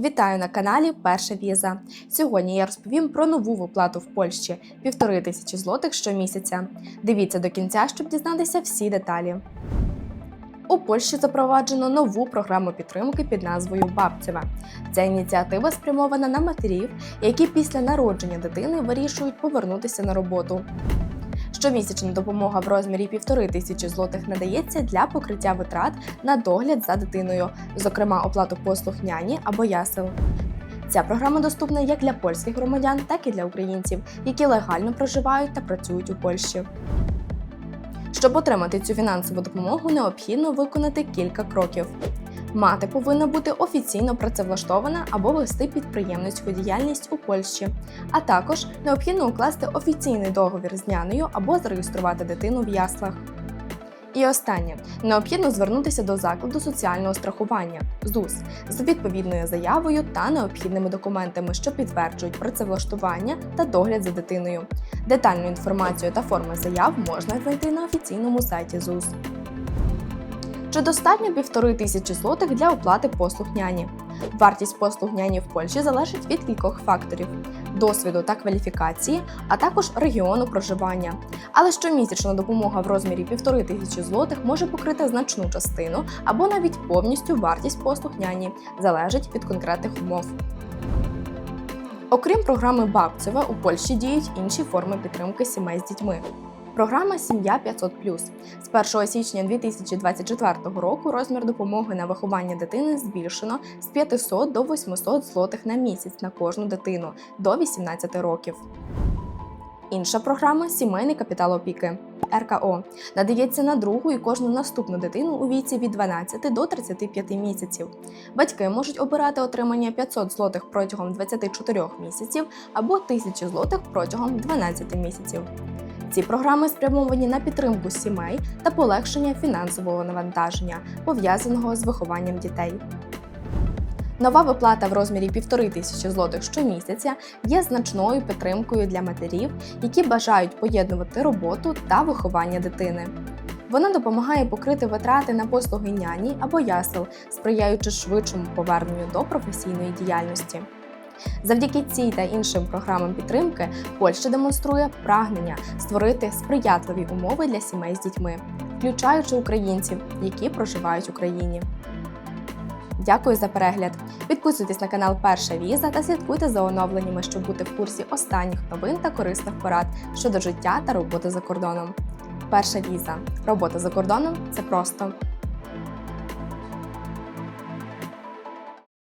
Вітаю на каналі Перша Віза. Сьогодні я розповім про нову виплату в Польщі півтори тисячі злотих щомісяця. Дивіться до кінця, щоб дізнатися всі деталі. У Польщі запроваджено нову програму підтримки під назвою Бабцева. Ця ініціатива спрямована на матерів, які після народження дитини вирішують повернутися на роботу. Щомісячна допомога в розмірі півтори тисячі злотих надається для покриття витрат на догляд за дитиною, зокрема оплату послуг няні або ясел. Ця програма доступна як для польських громадян, так і для українців, які легально проживають та працюють у Польщі. Щоб отримати цю фінансову допомогу, необхідно виконати кілька кроків. Мати повинна бути офіційно працевлаштована або вести підприємницьку діяльність у Польщі, а також необхідно укласти офіційний договір з нянею або зареєструвати дитину в яслах. І останнє необхідно звернутися до закладу соціального страхування ЗУС з відповідною заявою та необхідними документами, що підтверджують працевлаштування та догляд за дитиною. Детальну інформацію та форми заяв можна знайти на офіційному сайті ЗУС. Чи достатньо півтори тисячі злотих для оплати послуг няні? Вартість послуг няні в Польщі залежить від кількох факторів: досвіду та кваліфікації, а також регіону проживання. Але щомісячна допомога в розмірі півтори тисячі злотих може покрити значну частину або навіть повністю вартість послуг няні, залежить від конкретних умов. Окрім програми Бабцева, у Польщі діють інші форми підтримки сімей з дітьми. Програма Сім'я 500+. З 1 січня 2024 року розмір допомоги на виховання дитини збільшено з 500 до 800 злотих на місяць на кожну дитину до 18 років. Інша програма Сімейний капітал опіки РКО надається на другу і кожну наступну дитину у віці від 12 до 35 місяців. Батьки можуть обирати отримання 500 злотих протягом 24 місяців або 1000 злотих протягом 12 місяців. Ці програми спрямовані на підтримку сімей та полегшення фінансового навантаження, пов'язаного з вихованням дітей. Нова виплата в розмірі півтори тисячі злотих щомісяця є значною підтримкою для матерів, які бажають поєднувати роботу та виховання дитини. Вона допомагає покрити витрати на послуги няні або ясел, сприяючи швидшому поверненню до професійної діяльності. Завдяки цій та іншим програмам підтримки Польща демонструє прагнення створити сприятливі умови для сімей з дітьми, включаючи українців, які проживають в Україні. Дякую за перегляд. Підписуйтесь на канал Перша Віза та слідкуйте за оновленнями, щоб бути в курсі останніх новин та корисних порад щодо життя та роботи за кордоном. Перша віза. Робота за кордоном це просто.